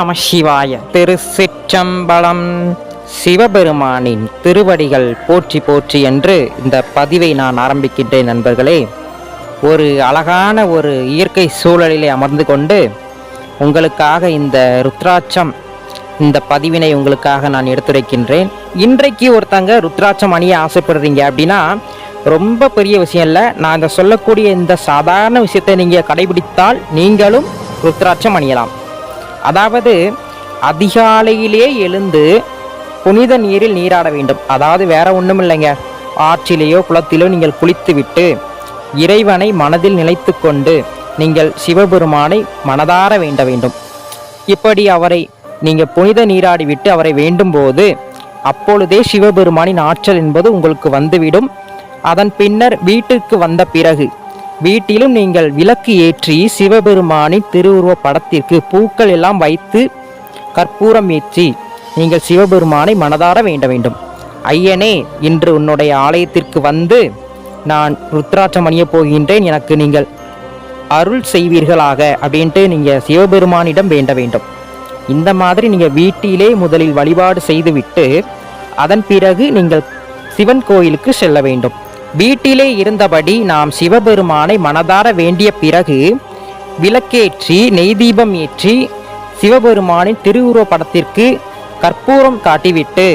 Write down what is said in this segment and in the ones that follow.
நம சிவாய. திருச்சிற்றம்பலம் சிவபெருமானின் திருவடிகள் போற்றி போற்றி என்று இந்த பதிவை நான் ஆரம்பிக்கின்றேன் நண்பர்களே. ஒரு அழகான ஒரு இயற்கை சூழலிலே அமர்ந்து கொண்டு உங்களுக்காக இந்த ருத்ராட்சம் இந்த பதிவினை உங்களுக்காக நான் எடுத்துரைக்கின்றேன். இன்றைக்கு ஒருத்தங்க ருத்ராட்சம் அணிய ஆசைப்படுறீங்க அப்படின்னா ரொம்ப பெரிய விஷயம் இல்லை. நான் இந்த சொல்லக்கூடிய இந்த சாதாரண விஷயத்தை நீங்கள் கடைபிடித்தால் நீங்களும் ருத்ராட்சம் அணியலாம். அதாவது அதிகாலையிலே எழுந்து புனித நீரில் நீராட வேண்டும். அதாவது வேற ஒன்றும் இல்லைங்க. ஆற்றிலேயோ குளத்திலோ நீங்கள் குளித்துவிட்டு இறைவனை மனதில் நிலைத்து கொண்டு நீங்கள் சிவபெருமானை மனதார வேண்ட வேண்டும். இப்படி அவரை நீங்கள் புனித நீராடிவிட்டு அவரை அவரை வேண்டும்போது அப்பொழுதே சிவபெருமானின் ஆற்றல் என்பது உங்களுக்கு வந்துவிடும். அதன் பின்னர் வீட்டுக்கு வந்த பிறகு வீட்டிலும் நீங்கள் விளக்கு ஏற்றி சிவபெருமானின் திருவுருவ படத்திற்கு பூக்கள் எல்லாம் வைத்து கற்பூரம் ஏற்றி நீங்கள் சிவபெருமானை மனதார வேண்ட வேண்டும். ஐயனே இன்று உன்னுடைய ஆலயத்திற்கு வந்து நான் ருத்ராட்சம் அணியப் போகின்றேன். எனக்கு நீங்கள் அருள் செய்வீர்களாக அப்படின்ட்டு நீங்கள் சிவபெருமானிடம் வேண்ட வேண்டும். இந்த மாதிரி நீங்கள் வீட்டிலே முதலில் வழிபாடு செய்துவிட்டு அதன் பிறகு நீங்கள் சிவன் கோயிலுக்கு செல்ல வேண்டும். வீட்டிலே இருந்தபடி நாம் சிவபெருமானை மனதார வேண்டிய பிறகு விளக்கேற்றி நெய் தீபம் ஏற்றி சிவபெருமானின் திருவுருவ படத்திற்கு கற்பூரம் காட்டிவிட்டு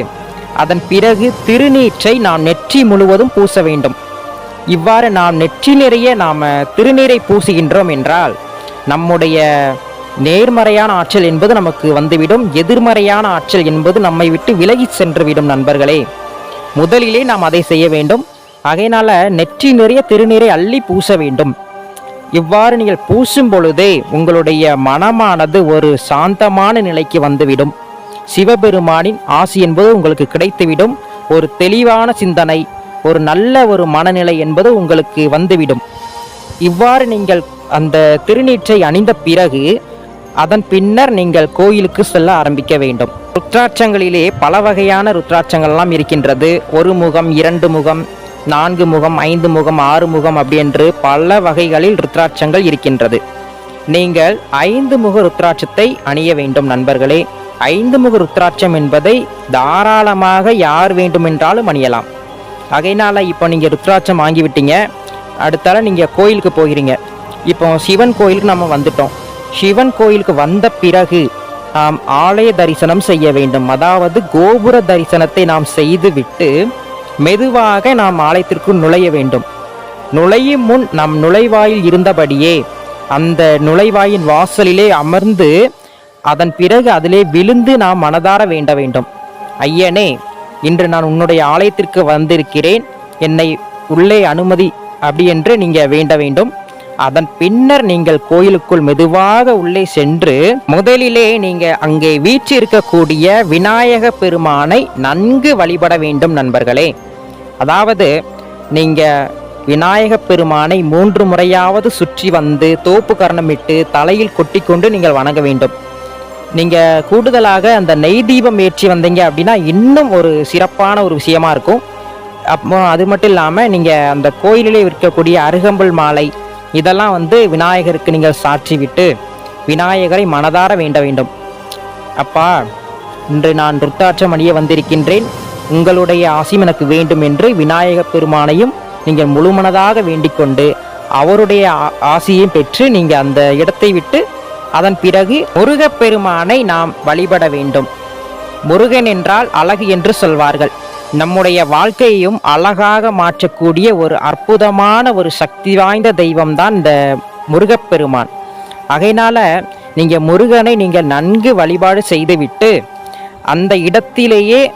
அதன் பிறகு திருநீற்றை நாம் நெற்றி முழுவதும் பூச வேண்டும். இவ்வாறு நாம் நெற்றி நிறைய நாம் திருநீரை பூசுகின்றோம் என்றால் நம்முடைய நேர்மறையான ஆற்றல் என்பது நமக்கு வந்துவிடும் எதிர்மறையான ஆற்றல் என்பது நம்மை விட்டு விலகி சென்றுவிடும் நண்பர்களே. முதலிலே நாம் அதை செய்ய வேண்டும். ஆகையினால நெற்றி நிறைய திருநீரை அள்ளி பூச வேண்டும். இவ்வாறு நீங்கள் பூசும் பொழுதே உங்களுடைய மனமானது ஒரு சாந்தமான நிலைக்கு வந்துவிடும். சிவபெருமானின் ஆசி என்பது உங்களுக்கு கிடைத்துவிடும். ஒரு தெளிவான சிந்தனை ஒரு நல்ல ஒரு மனநிலை என்பது உங்களுக்கு வந்துவிடும். இவ்வாறு நீங்கள் அந்த திருநீற்றை அணிந்த பிறகு அதன் பின்னர் நீங்கள் கோயிலுக்கு செல்ல ஆரம்பிக்க வேண்டும். ருத்ராட்சங்களிலே பல வகையான ருத்ராட்சங்கள்லாம் இருக்கின்றது. ஒரு முகம் இரண்டு முகம் நான்கு முகம் ஐந்து முகம் ஆறு முகம் அப்படி என்று பல வகைகளில் ருத்ராட்சங்கள் இருக்கின்றது. நீங்கள் ஐந்து முக ருத்ராட்சத்தை அணிய வேண்டும் நண்பர்களே. ஐந்து முக ருத்ராட்சம் என்பதை தாராளமாக யார் வேண்டுமென்றாலும் அணியலாம். ஆகையினால இப்போ நீங்கள் ருத்ராட்சம் வாங்கிவிட்டீங்க. அடுத்தால நீங்கள் கோயிலுக்கு போகிறீங்க. இப்போ சிவன் கோயிலுக்கு நம்ம வந்துட்டோம். சிவன் கோயிலுக்கு வந்த பிறகு நாம் ஆலய தரிசனம் செய்ய வேண்டும். அதாவது கோபுர தரிசனத்தை நாம் செய்துவிட்டு மெதுவாக நாம் ஆலயத்திற்குள் நுழைய வேண்டும். நுழையும் முன் நம் நுழைவாயில் இருந்தபடியே அந்த நுழைவாயின் வாசலிலே அமர்ந்து அதன் பிறகு அதிலே விழுந்து நாம் மனதார வேண்ட வேண்டும். ஐயனே இன்று நான் உன்னுடைய ஆலயத்திற்கு வந்திருக்கிறேன். என்னை உள்ளே அனுமதி அப்படி என்று நீங்கள் வேண்ட வேண்டும். அதன் பின்னர் நீங்கள் கோயிலுக்குள் மெதுவாக உள்ளே சென்று முதலிலே நீங்க அங்கே வீற்றிருக்கக்கூடிய விநாயக பெருமானை நன்கு வழிபட வேண்டும் நண்பர்களே. அதாவது நீங்க விநாயக பெருமானை மூன்று முறையாவது சுற்றி வந்து தோப்பு கரணமிட்டு தலையில் கொட்டிக்கொண்டு நீங்கள் வணங்க வேண்டும். நீங்க கூடுதலாக அந்த நெய் தீபம் ஏற்றி வந்தீங்க அப்படின்னா இன்னும் ஒரு சிறப்பான ஒரு விஷயமா இருக்கும். அப்போ அது மட்டும் இல்லாமல் நீங்கள் அந்த கோயிலிலே விற்கக்கூடிய அருகம்புல் மாலை இதெல்லாம் வந்து விநாயகருக்கு நீங்கள் சாற்றி விட்டு விநாயகரை மனதார வேண்ட வேண்டும். அப்பா இன்று நான் ருத்தாட்சம் அணிய வந்திருக்கின்றேன். உங்களுடைய ஆசியும் எனக்கு வேண்டும் என்று விநாயக பெருமானையும் நீங்கள் முழுமனதாக வேண்டிக்கொண்டு அவருடைய ஆ- ஆசியையும் பெற்று நீங்கள் அந்த இடத்தை விட்டு அதன் பிறகு முருகப் பெருமானை நாம் வழிபட வேண்டும். முருகன் என்றால் அழகு என்று சொல்வார்கள். நம்முடைய வாழ்க்கையையும் அழகாக மாற்றக்கூடிய ஒரு அற்புதமான ஒரு சக்தி வாய்ந்த தெய்வம்தான் இந்த முருகப்பெருமான். ஆகையினால நீங்கள் முருகனை நீங்கள் நன்கு வழிபாடு செய்துவிட்டு அந்த இடத்திலேயே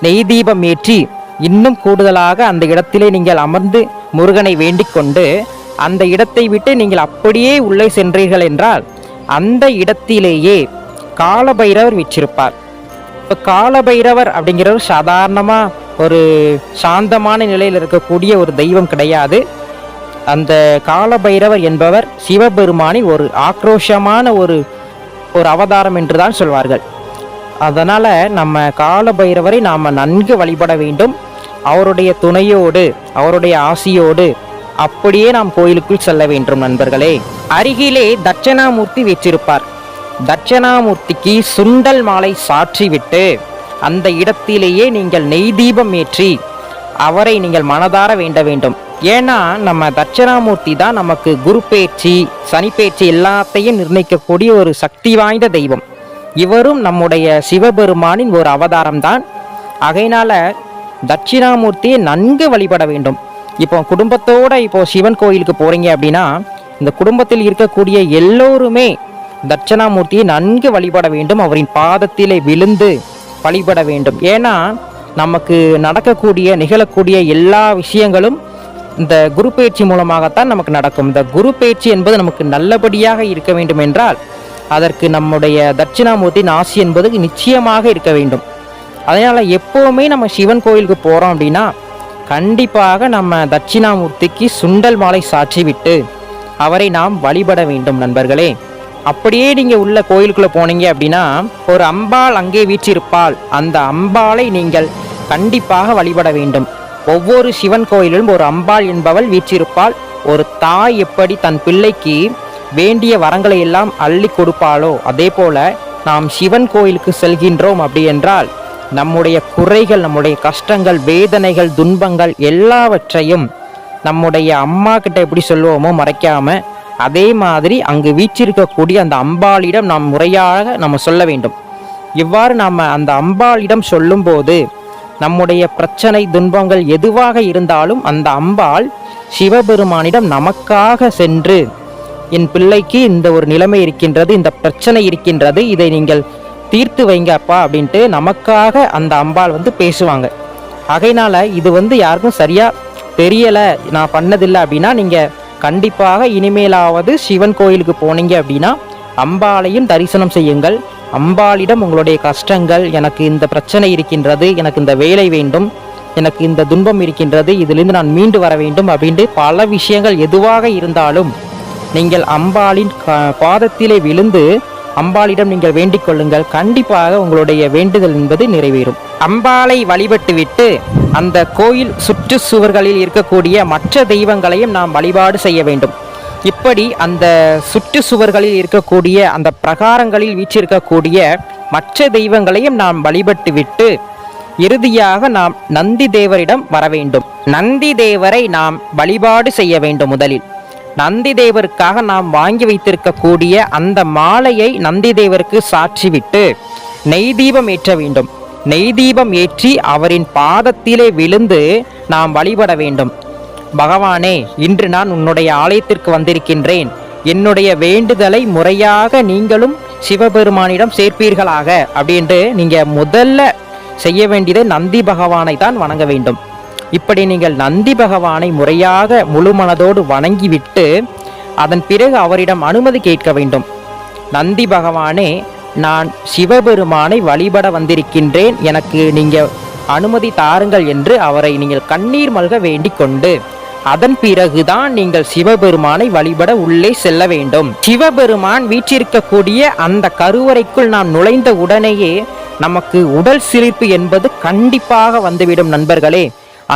நெய் தீபம் ஏற்றி இன்னும் கூடுதலாக அந்த இடத்திலே நீங்கள் அமர்ந்து முருகனை வேண்டிக் கொண்டு அந்த இடத்தை விட்டு நீங்கள் அப்படியே உள்ளே சென்றீர்கள் என்றால் அந்த இடத்திலேயே காலபைரவர் விற்றிருப்பார். இப்போ காலபைரவர் அப்படிங்கிறவர் சாதாரணமாக ஒரு சாந்தமான நிலையில் இருக்கக்கூடிய ஒரு தெய்வம் கிடையாது. அந்த காலபைரவர் என்பவர் சிவபெருமானின் ஒரு ஆக்ரோஷமான ஒரு ஒரு அவதாரம் என்று தான் சொல்வார்கள். அதனால் நம்ம காலபைரவரை நாம் நன்கு வழிபட வேண்டும். அவருடைய துணையோடு அவருடைய ஆசியோடு அப்படியே நாம் கோயிலுக்குள் செல்ல வேண்டும் நண்பர்களே. அருகிலே தட்சணாமூர்த்தி வீற்றிருப்பார் தட்சணாமூர்த்திக்கு சுண்டல் மாலை சாற்றிவிட்டு அந்த இடத்திலேயே நீங்கள் நெய் தீபம் ஏற்றி அவரை நீங்கள் மனதார வேண்ட வேண்டும். ஏன்னா நம்ம தட்சணாமூர்த்தி தான் நமக்கு குரு பேச்சு சனி பேச்சு எல்லாத்தையும் நிர்ணயிக்கக்கூடிய ஒரு சக்தி வாய்ந்த தெய்வம். இவரும் நம்முடைய சிவபெருமானின் ஒரு அவதாரம் தான். தட்சிணாமூர்த்தியை நன்கு வழிபட வேண்டும். இப்போ குடும்பத்தோட இப்போ சிவன் கோயிலுக்கு போகிறீங்க அப்படின்னா இந்த குடும்பத்தில் இருக்கக்கூடிய எல்லோருமே தட்சணாமூர்த்தியை நன்கு வழிபட வேண்டும் அவரின் பாதத்திலே விழுந்து வழிபட வேண்டும். ஏன்னா நமக்கு நடக்கக்கூடிய நிகழக்கூடிய எல்லா விஷயங்களும் இந்த குரு பயிற்சி மூலமாகத்தான் நமக்கு நடக்கும். இந்த குரு பயிற்சி என்பது நமக்கு நல்லபடியாக இருக்க வேண்டும் என்றால் அதற்கு நம்முடைய தட்சிணாமூர்த்தியின் ஆசி என்பது நிச்சயமாக இருக்க வேண்டும். அதனால் எப்போவுமே நம்ம சிவன் கோயிலுக்கு போகிறோம் அப்படின்னா கண்டிப்பாக நம்ம தட்சிணாமூர்த்திக்கு சுண்டல் மாலை சாற்றி விட்டு அவரை நாம் வழிபட வேண்டும் நண்பர்களே. அப்படியே நீங்கள் உள்ள கோயிலுக்குள்ளே போனீங்க அப்படின்னா ஒரு அம்பாள் அங்கே வீற்றிருப்பாள். அந்த அம்பாளை நீங்கள் கண்டிப்பாக வழிபட வேண்டும். ஒவ்வொரு சிவன் கோயிலிலும் ஒரு அம்பாள் என்பவள் வீற்றிருப்பாள். ஒரு தாய் எப்படி தன் பிள்ளைக்கு வேண்டிய வரங்களை எல்லாம் அள்ளி கொடுப்பாளோ அதே போல நாம் சிவன் கோயிலுக்கு செல்கின்றோம் அப்படி என்றால் நம்முடைய குறைகள் நம்முடைய கஷ்டங்கள் வேதனைகள் துன்பங்கள் எல்லாவற்றையும் நம்முடைய அம்மா கிட்ட எப்படி சொல்லுவோமோ மறைக்காமல் அதே மாதிரி அங்கு வீச்சிருக்கக்கூடிய அந்த அம்பாளிடம் நாம் முறையாக நம்ம சொல்ல வேண்டும். இவ்வாறு நாம் அந்த அம்பாளிடம் சொல்லும்போது நம்முடைய பிரச்சனை துன்பங்கள் எதுவாக இருந்தாலும் அந்த அம்பாள் சிவபெருமானிடம் நமக்காக சென்று என் பிள்ளைக்கு இந்த ஒரு நிலைமை இருக்கின்றது இந்த பிரச்சனை இருக்கின்றது இதை நீங்கள் தீர்த்து வைங்க அப்பா அப்படின்ட்டு நமக்காக அந்த அம்பாள் வந்து பேசுவாங்க. ஆகையினால இது வந்து யாருக்கும் சரியா தெரியலை நான் பண்ணதில்லை அப்படின்னா நீங்கள் கண்டிப்பாக இனிமேலாவது சிவன் கோயிலுக்கு போனீங்க அப்படின்னா அம்பாளையும் தரிசனம் செய்யுங்கள். அம்பாளிடம் உங்களுடைய கஷ்டங்கள் எனக்கு இந்த பிரச்சனை இருக்கின்றது எனக்கு இந்த வேலை வேண்டும் எனக்கு இந்த துன்பம் இருக்கின்றது இதிலிருந்து நான் மீண்டு வர வேண்டும் அப்படின்ட்டு பல விஷயங்கள் எதுவாக இருந்தாலும் நீங்கள் அம்பாளின் க- பாதத்திலே விழுந்து அம்பாளிடம் நீங்கள் வேண்டிக் கொள்ளுங்கள். கண்டிப்பாக உங்களுடைய வேண்டுதல் என்பது நிறைவேறும். அம்பாளை வழிபட்டுவிட்டு அந்த கோயில் சுற்று சுவர்களில் இருக்கக்கூடிய மற்ற தெய்வங்களையும் நாம் வழிபாடு செய்ய வேண்டும். இப்படி அந்த சுற்று சுவர்களில் இருக்கக்கூடிய அந்த பிரகாரங்களில் வீற்றிருக்கக்கூடிய மற்ற தெய்வங்களையும் நாம் வழிபட்டுவிட்டு இறுதியாக நாம் நந்தி தேவரிடம் வர வேண்டும். நந்தி தேவரை நாம் வழிபாடு செய்ய வேண்டும் முதலில். நந்தி தேவருக்காக நாம் வாங்கி வைத்திருக்கக்கூடிய அந்த மாலையை நந்தி தேவருக்கு சாற்றிவிட்டு நெய் தீபம் ஏற்ற வேண்டும். நெய் தீபம் ஏற்றி அவரின் பாதத்திலே விழுந்து நாம் வழிபட வேண்டும். பகவானே இன்று நான் உன்னுடைய ஆலயத்திற்கு வந்திருக்கின்றேன். என்னுடைய வேண்டுதலை முறையாக நீங்களும் சிவபெருமானிடம் சேர்ப்பீர்களாக அப்படின்ட்டு நீங்கள் முதல்ல செய்ய வேண்டியது நந்தி பகவானை தான் வணங்க வேண்டும். இப்படி நீங்கள் நந்தி பகவானை முறையாக முழு மனதோடு வணங்கிவிட்டு அதன் பிறகு அவரிடம் அனுமதி கேட்க வேண்டும். நந்தி பகவானே நான் சிவபெருமானை வழிபட வந்திருக்கின்றேன். எனக்கு நீங்கள் அனுமதி தாருங்கள் என்று அவரை நீங்கள் கண்ணீர் மல்க வேண்டிக் கொண்டு அதன் பிறகுதான் நீங்கள் சிவபெருமானை வழிபட உள்ளே செல்ல வேண்டும். சிவபெருமான் வீற்றிருக்கக்கூடிய அந்த கருவறைக்குள் நாம் நுழைந்த உடனேயே நமக்கு உடல் சிரிப்பு என்பது கண்டிப்பாக வந்துவிடும் நண்பர்களே.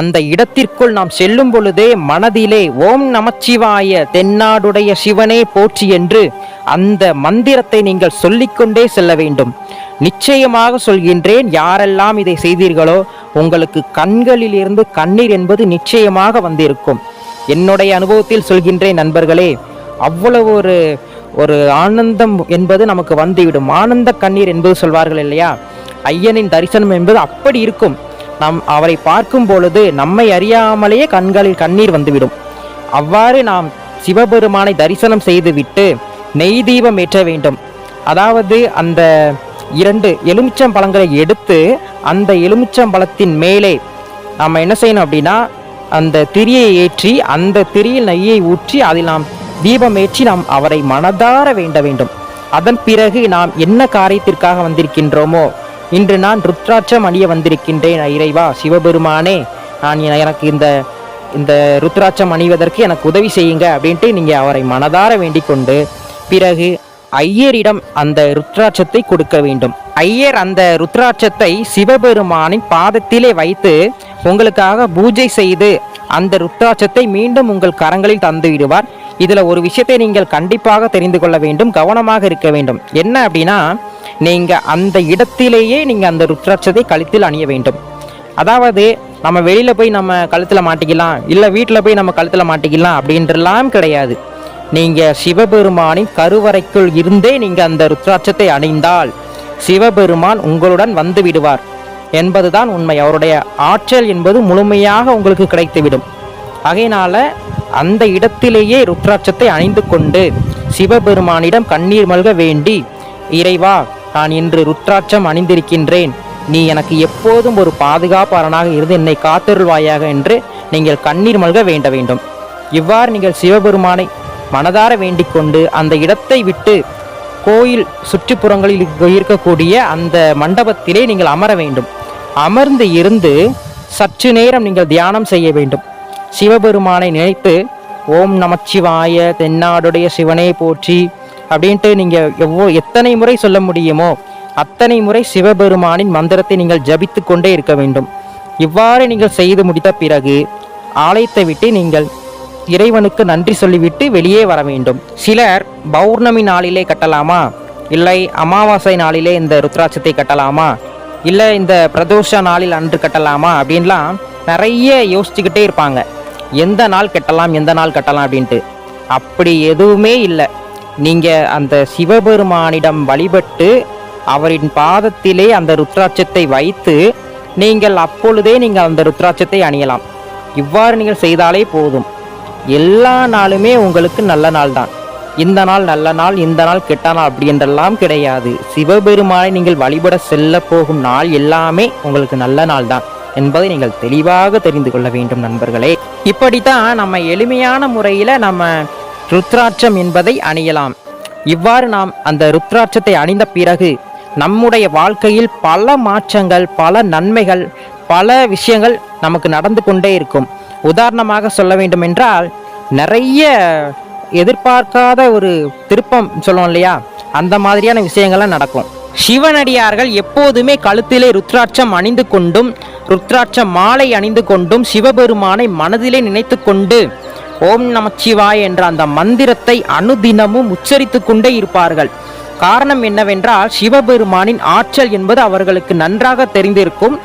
அந்த இடத்திற்குள் நாம் செல்லும் பொழுதே மனதிலே ஓம் நமச்சிவாய தென்னாடுடைய சிவனே போற்றி என்று அந்த மந்திரத்தை நீங்கள் சொல்லிக்கொண்டே செல்ல வேண்டும். நிச்சயமாக சொல்கின்றேன் யாரெல்லாம் இதை செய்தீர்களோ உங்களுக்கு கண்களில் இருந்து கண்ணீர் என்பது நிச்சயமாக வந்திருக்கும். என்னுடைய அனுபவத்தில் சொல்கின்றேன் நண்பர்களே அவ்வளவு ஒரு ஒரு ஆனந்தம் என்பது நமக்கு வந்துவிடும். ஆனந்த கண்ணீர் என்பது சொல்வார்கள் இல்லையா? ஐயனின் தரிசனம் என்பது அப்படி இருக்கும். நாம் அவரை பார்க்கும் பொழுது நம்மை அறியாமலேயே கண்களில் கண்ணீர் வந்துவிடும். அவ்வாறு நாம் சிவபெருமானை தரிசனம் செய்துவிட்டு நெய் தீபம் ஏற்ற வேண்டும். அதாவது அந்த இரண்டு எலுமிச்சம் பழங்களை எடுத்து அந்த எலுமிச்சம் பழத்தின் மேலே நாம் என்ன செய்யணும் அப்படின்னா அந்த திரியை ஏற்றி அந்த திரியில் நெய்யை ஊற்றி அதில் நாம் தீபம் ஏற்றி நாம் அவரை மனதார வேண்ட வேண்டும். அதன் பிறகு நாம் என்ன காரியத்திற்காக வந்திருக்கின்றோமோ இன்று நான் ருத்ராட்சம் அணிய வந்திருக்கின்றேன் இறைவா சிவபெருமானே. நான் எனக்கு இந்த இந்த ருத்ராட்சம் அணிவதற்கு எனக்கு உதவி செய்யுங்க அப்படின்ட்டு நீங்கள் அவரை மனதார வேண்டிக் கொண்டு பிறகு ஐயரிடம் அந்த ருத்ராட்சத்தை கொடுக்க வேண்டும். ஐயர் அந்த ருத்ராட்சத்தை சிவபெருமானின் பாதத்திலே வைத்து உங்களுக்காக பூஜை செய்து அந்த ருத்ராட்சத்தை மீண்டும் உங்கள் கரங்களில் தந்துவிடுவார் இதில் ஒரு விஷயத்தை நீங்கள் கண்டிப்பாக தெரிந்து கொள்ள வேண்டும் கவனமாக இருக்க வேண்டும். என்ன அப்படின்னா நீங்கள் அந்த இடத்திலேயே நீங்கள் அந்த ருத்ராட்சத்தை கழுத்தில் அணிய வேண்டும். அதாவது நம்ம வெளியில் போய் நம்ம கழுத்தில் மாட்டிக்கலாம் இல்லை வீட்டில் போய் நம்ம கழுத்தில் மாட்டிக்கலாம் அப்படின்றலாம் கிடையாது. நீங்கள் சிவபெருமானின் கருவறைக்குள் இருந்தே நீங்கள் அந்த ருத்ராட்சத்தை அணிந்தால் சிவபெருமான் உங்களுடன் வந்து விடுவார். என்பதுதான் உண்மை. அவருடைய ஆற்றல் என்பது முழுமையாக உங்களுக்கு கிடைத்துவிடும். ஆகையினால அந்த இடத்திலேயே ருத்ராட்சத்தை அணிந்து கொண்டு சிவபெருமானிடம் கண்ணீர் மல்க வேண்டி இறைவா நான் இன்று ருத்ராட்சம் அணிந்திருக்கின்றேன். நீ எனக்கு எப்போதும் ஒரு பாதுகாப்பாளனாக இருந்து என்னை காத்தருள்வாயாக என்று நீங்கள் கண்ணீர் மல்க வேண்ட வேண்டும். இவ்வாறு நீங்கள் சிவபெருமானை மனதார வேண்டிக் கொண்டு அந்த இடத்தை விட்டு கோயில் சுற்றுப்புறங்களில் இருக்கக்கூடிய அந்த மண்டபத்திலே நீங்கள் அமர வேண்டும். அமர்ந்து இருந்து சற்று நேரம் நீங்கள் தியானம் செய்ய வேண்டும். சிவபெருமானை நினைத்து ஓம் நமச்சிவாய தென்னாடுடைய சிவனே போற்றி அப்படின்ட்டு நீங்கள் எவ்வளோ எத்தனை முறை சொல்ல முடியுமோ அத்தனை முறை சிவபெருமானின் மந்திரத்தை நீங்கள் ஜபித்து கொண்டே இருக்க வேண்டும். இவ்வாறு நீங்கள் செய்து முடித்த பிறகு ஆலயத்தை விட்டு நீங்கள் இறைவனுக்கு நன்றி சொல்லிவிட்டு வெளியே வர வேண்டும். சிலர் பௌர்ணமி நாளிலே கட்டலாமா? இல்லை அமாவாசை நாளிலே இந்த ருத்ராட்சத்தை கட்டலாமா? இல்லை இந்த பிரதோஷ நாளில் அன்று கட்டலாமா? அப்படின்லாம் நிறைய யோசிச்சுக்கிட்டே இருப்பாங்க. எந்த நாள் கட்டலாம் எந்த நாள் கட்டலாம் அப்படின்ட்டு. அப்படி எதுவுமே இல்லை. நீங்கள் அந்த சிவபெருமானிடம் வழிபட்டு அவரின் பாதத்திலே அந்த ருத்ராட்சத்தை வைத்து நீங்கள் அப்பொழுதே நீங்கள் அந்த ருத்ராட்சத்தை அணியலாம். இவ்வாறு நீங்கள் செய்தாலே போதும். எல்லா நாளுமே உங்களுக்கு நல்ல நாள் தான். இந்த நாள் நல்ல நாள் இந்த நாள் கெட்ட நாள் அப்படி என்றெல்லாம் கிடையாது. சிவபெருமானை நீங்கள் வழிபட செல்ல போகும் நாள் எல்லாமே உங்களுக்கு நல்ல நாள் தான் என்பதை நீங்கள் தெளிவாக தெரிந்து கொள்ள வேண்டும் நண்பர்களே. இப்படித்தான் நம்ம எளிமையான முறையில் நம்ம ருத்ராட்சம் என்பதை அணியலாம். இவ்வாறு நாம் அந்த ருத்ராட்சத்தை அணிந்த பிறகு நம்முடைய வாழ்க்கையில் பல மாற்றங்கள் பல நன்மைகள் பல விஷயங்கள் நமக்கு நடந்து கொண்டே இருக்கும். உதாரணமாக சொல்ல வேண்டும் என்றால் நிறைய எதிர்பார்க்காத ஒரு திருப்பம் சொல்லுவோம் இல்லையா? அந்த மாதிரியான விஷயங்கள்லாம் நடக்கும். சிவனடியார்கள் எப்போதுமே கழுத்திலே ருத்ராட்சம் அணிந்து கொண்டும் ருத்ராட்ச மாலை அணிந்து கொண்டும் சிவபெருமானை மனதிலே நினைத்து கொண்டு ஓம் நமச்சிவாய் என்ற அந்த மந்திரத்தை அனுதினமும் உச்சரித்து கொண்டே இருப்பார்கள். காரணம் என்னவென்றால் சிவபெருமானின் ஆற்றல் என்பது அவர்களுக்கு நன்றாக தெரிந்திருக்கும்.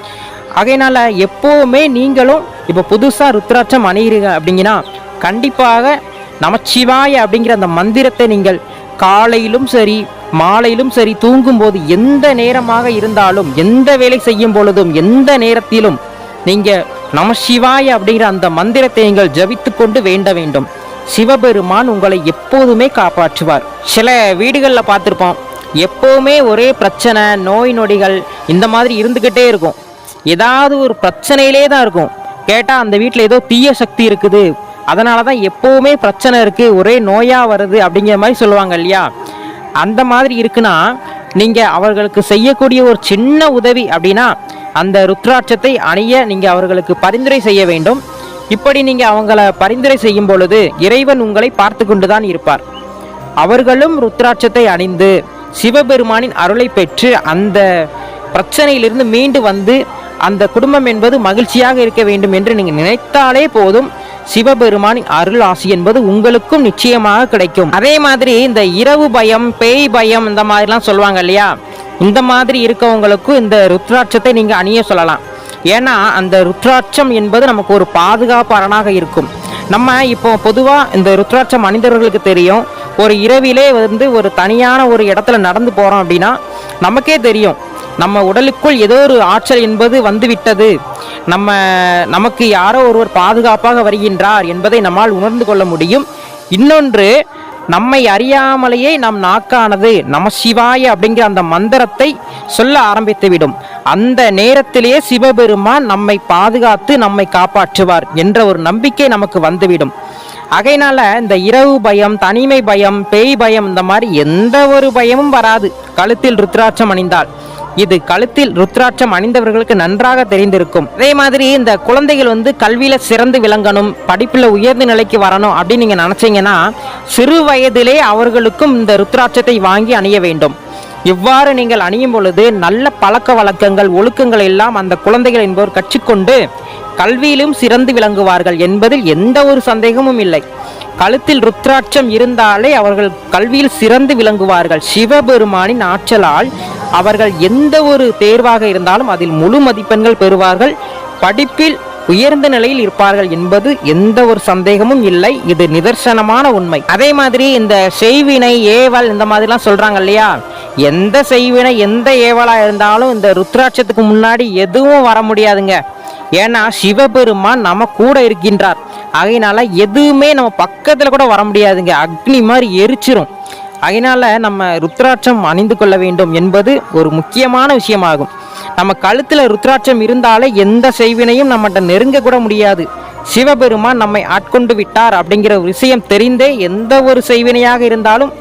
ஆகையினால எப்போவுமே நீங்களும் இப்போ புதுசாக ருத்ராட்சம் அணியிருங்க அப்படிங்கன்னா கண்டிப்பாக நமச்சிவாய அப்படிங்கிற அந்த மந்திரத்தை நீங்கள் காலையிலும் சரி மாலையிலும் சரி தூங்கும்போது எந்த நேரமாக இருந்தாலும் எந்த வேலை செய்யும் பொழுதும் எந்த நேரத்திலும் நீங்கள் நம சிவாய அப்படிங்கிற அந்த மந்திரத்தை நீங்கள் ஜபித்து கொண்டு வேண்ட வேண்டும். சிவபெருமான் உங்களை எப்போதுமே காப்பாற்றுவார். சில வீடுகளில் பார்த்துருப்போம். எப்போவுமே ஒரே பிரச்சனை நோய் நொடிகள் இந்த மாதிரி இருந்துக்கிட்டே இருக்கும். ஏதாவது ஒரு பிரச்சனையிலே தான் இருக்கும். கேட்டால் அந்த வீட்டில் ஏதோ தீய சக்தி இருக்குது. அதனால தான் எப்போவுமே பிரச்சனை இருக்குது ஒரே நோயாக வருது அப்படிங்கிற மாதிரி சொல்லுவாங்க இல்லையா? அந்த மாதிரி இருக்குன்னா நீங்கள் அவர்களுக்கு செய்யக்கூடிய ஒரு சின்ன உதவி அப்படின்னா அந்த ருத்ராட்சத்தை அணிய நீங்கள் அவர்களுக்கு பரிந்துரை செய்ய வேண்டும். இப்படி நீங்கள் அவங்கள பரிந்துரை செய்யும் பொழுது இறைவன் உங்களை பார்த்து கொண்டு தான் இருப்பார். அவர்களும் ருத்ராட்சத்தை அணிந்து சிவபெருமானின் அருளை பெற்று அந்த பிரச்சனையிலிருந்து மீண்டு வந்து அந்த குடும்பம் என்பது மகிழ்ச்சியாக இருக்க வேண்டும் என்று நீங்கள் நினைத்தாலே போதும். சிவபெருமானின் அருள் ஆசி என்பது உங்களுக்கும் நிச்சயமாக கிடைக்கும். அதே மாதிரி இந்த இரவு பயம் பேய் பயம் இந்த மாதிரிலாம் சொல்லுவாங்க இல்லையா? இந்த மாதிரி இருக்கவங்களுக்கும் இந்த ருத்ராட்சத்தை நீங்கள் அணிய சொல்லலாம். ஏன்னா அந்த ருத்ராட்சம் என்பது நமக்கு ஒரு பாதுகாப்பு அரணாக இருக்கும். நம்ம இப்போ பொதுவாக இந்த ருத்ராட்சம் மனிதர்களுக்கு தெரியும் ஒரு இரவிலே வந்து ஒரு தனியான ஒரு இடத்துல நடந்து போகிறோம் அப்படின்னா நமக்கே தெரியும் நம்ம உடலுக்குள் ஏதோ ஒரு ஆற்றல் என்பது வந்து விட்டது நம்ம நமக்கு யாரோ ஒருவர் பாதுகாப்பாக வருகின்றார் என்பதை நம்மால் உணர்ந்து கொள்ள முடியும். இன்னொன்று நம்மை அறியாமலேயே நம் நாக்கானது நம சிவாய அப்படிங்கிற அந்த மந்திரத்தை சொல்ல ஆரம்பித்துவிடும் அந்த நேரத்திலேயே சிவபெருமான் நம்மை பாதுகாத்து நம்மை காப்பாற்றுவார் என்ற ஒரு நம்பிக்கை நமக்கு வந்துவிடும். அகைனால இந்த இரவு பயம் தனிமை பயம் பேய் பயம் இந்த மாதிரி எந்த ஒரு பயமும் வராது. கழுத்தில் ருத்ராட்சம் அணிந்தால். இது கழுத்தில் ருத்ராட்சம் அணிந்தவர்களுக்கு நன்றாக தெரிந்திருக்கும். அதே மாதிரி இந்த குழந்தைகள் வந்து கல்வியில சிறந்து விளங்கணும் படிப்புல உயர்ந்த நிலைக்கு வரணும் அப்படின்னு நீங்க நினைச்சீங்கன்னா சிறு வயதிலே அவர்களுக்கும் இந்த ருத்ராட்சத்தை வாங்கி அணிய வேண்டும். இவ்வாறு நீங்கள் அணியும் பொழுது நல்ல பழக்க வழக்கங்கள் ஒழுக்கங்கள் எல்லாம் அந்த குழந்தைகள் என்பவர் கற்றுக்கொண்டு கல்வியிலும் சிறந்து விளங்குவார்கள் என்பதில் எந்த ஒரு சந்தேகமும் இல்லை. கழுத்தில் ருத்ராட்சம் இருந்தாலே அவர்கள் கல்வியில் சிறந்து விளங்குவார்கள். சிவபெருமானின் ஆற்றலால் அவர்கள் எந்த ஒரு தேர்வாக இருந்தாலும் அதில் முழு மதிப்பெண்கள் பெறுவார்கள். படிப்பில் உயர்ந்த நிலையில் இருப்பார்கள் என்பது எந்த ஒரு சந்தேகமும் இல்லை. இது நிதர்சனமான உண்மை. அதே மாதிரி இந்த செய்வினை ஏவல் இந்த மாதிரிலாம் சொல்றாங்க இல்லையா? எந்த செய்வினை எந்த ஏவலா இருந்தாலும் இந்த ருத்ராட்சத்துக்கு முன்னாடி எதுவும் வர முடியாதுங்க. ஏன்னா சிவபெருமான் நம்ம கூட இருக்கின்றார். அதனால எதுவுமே நம்ம பக்கத்துல கூட வர முடியாதுங்க. அக்னி மாதிரி எரிச்சிரும். அதனால நம்ம ருத்ராட்சம் அணிந்து கொள்ள வேண்டும் என்பது ஒரு முக்கியமான விஷயமாகும். நம்ம கழுத்தில் ருத்ராட்சம் இருந்தாலே எந்த செய்வினையும் நம்மகிட்ட நெருங்க கூட முடியாது. சிவபெருமான் நம்மை ஆட்கொண்டு விட்டார் அப்படிங்கிற விஷயம் தெரிந்தே எந்த ஒரு செய்வினையாக இருந்தாலும்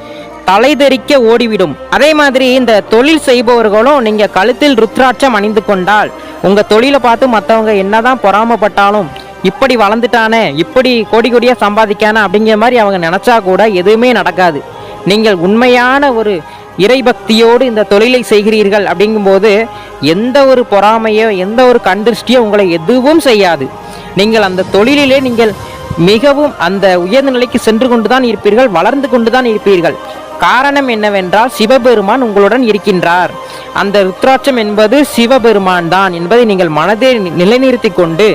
தலைதெறிக்க ஓடிவிடும். அதே மாதிரி இந்த தொழில் செய்பவர்களும் நீங்க கழுத்தில் ருத்ராட்சம் அணிந்து கொண்டால் உங்க தொழிலை பார்த்து மற்றவங்க என்னதான் பொறாமப்பட்டாலும் இப்படி வளர்ந்துட்டானே இப்படி கோடி கோடியா சம்பாதிக்கானே அப்படிங்கிற மாதிரி அவங்க நினச்சா கூட எதுவுமே நடக்காது. நீங்கள் உண்மையான ஒரு இறைபக்தியோடு இந்த தொழிலை செய்கிறீர்கள் அப்படிங்கும்போது எந்த ஒரு பொறாமையோ எந்த ஒரு கண்டிருஷ்டியோ உங்களை எதுவும் செய்யாது. நீங்கள் அந்த தொழிலிலே நீங்கள் மிகவும் அந்த உயர்ந்த நிலைக்கு சென்று கொண்டுதான் இருப்பீர்கள் வளர்ந்து கொண்டு தான் இருப்பீர்கள். காரணம் என்னவென்றால் சிவபெருமான் உங்களுடன் இருக்கின்றார். அந்த ருத்ராட்சம் என்பது சிவபெருமான் தான் என்பதை நீங்கள் மனதே நிலைநிறுத்தி கொண்டு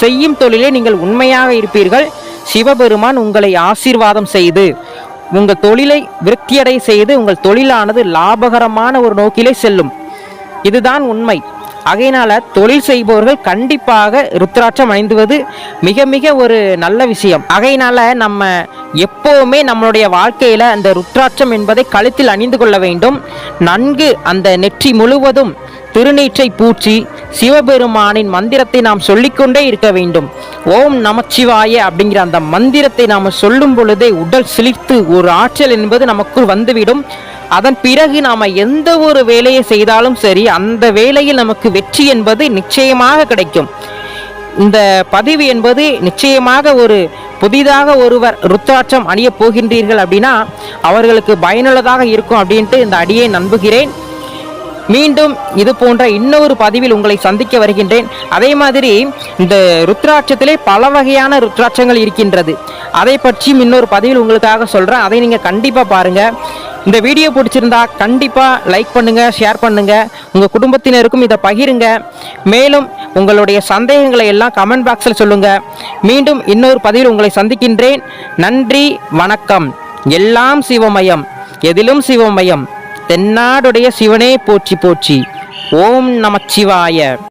செய்யும் தொழிலே நீங்கள் உண்மையாக இருப்பீர்கள். சிவபெருமான் உங்களை ஆசீர்வாதம் செய்து உங்கள் தொழிலை விருத்தியடை செய்து உங்கள் தொழிலானது லாபகரமான ஒரு நோக்கிலே செல்லும். இதுதான் உண்மை. ஆகையினால தொழில் செய்பவர்கள் கண்டிப்பாக ருத்ராட்சம் அணிந்துவது மிக மிக ஒரு நல்ல விஷயம். அகையினால் நம்ம எப்போவுமே நம்மளுடைய வாழ்க்கையில் அந்த ருத்ராட்சம் என்பதை கழுத்தில் அணிந்து கொள்ள வேண்டும். நன்கு அந்த நெற்றி முழுவதும் திருநீற்றை பூச்சி சிவபெருமானின் மந்திரத்தை நாம் சொல்லிக்கொண்டே இருக்க வேண்டும். ஓம் நமச்சிவாய அப்படிங்கிற அந்த மந்திரத்தை நாம் சொல்லும் பொழுதே உடல் சிலிர்த்து ஒரு ஆற்றல் என்பது நமக்குள் வந்துவிடும். அதன் பிறகு நாம் எந்த ஒரு வேலையை செய்தாலும் சரி அந்த வேலையில் நமக்கு வெற்றி என்பது நிச்சயமாக கிடைக்கும். இந்த பதிவு என்பது நிச்சயமாக ஒரு புதிதாக ஒருவர் ருத்தாற்றம் அணியப் போகின்றீர்கள் அப்படின்னா அவர்களுக்கு பயனுள்ளதாக இருக்கும் அப்படின்ட்டு இந்த அடியை நம்புகிறேன். மீண்டும் இது போன்ற இன்னொரு பதிவில் உங்களை சந்திக்க வருகின்றேன். அதே மாதிரி இந்த ருத்ராட்சத்திலே பல வகையான ருத்ராட்சங்கள் இருக்கின்றது. அதை பற்றியும் இன்னொரு பதிவில் உங்களுக்காக சொல்கிறேன் அதை நீங்கள் கண்டிப்பாக பாருங்கள் இந்த வீடியோ பிடிச்சிருந்தா கண்டிப்பாக லைக் பண்ணுங்கள் ஷேர் பண்ணுங்கள் உங்கள் குடும்பத்தினருக்கும் இதை பகிருங்க. மேலும் உங்களுடைய சந்தேகங்களை எல்லாம் கமெண்ட் பாக்ஸில் சொல்லுங்கள் மீண்டும் இன்னொரு பதிவில் உங்களை சந்திக்கின்றேன். நன்றி வணக்கம். எல்லாம் சிவமயம். எதிலும் சிவமயம். தென்னாடுடைய சிவனே போற்றி போற்றி. ஓம் நமச்சிவாய.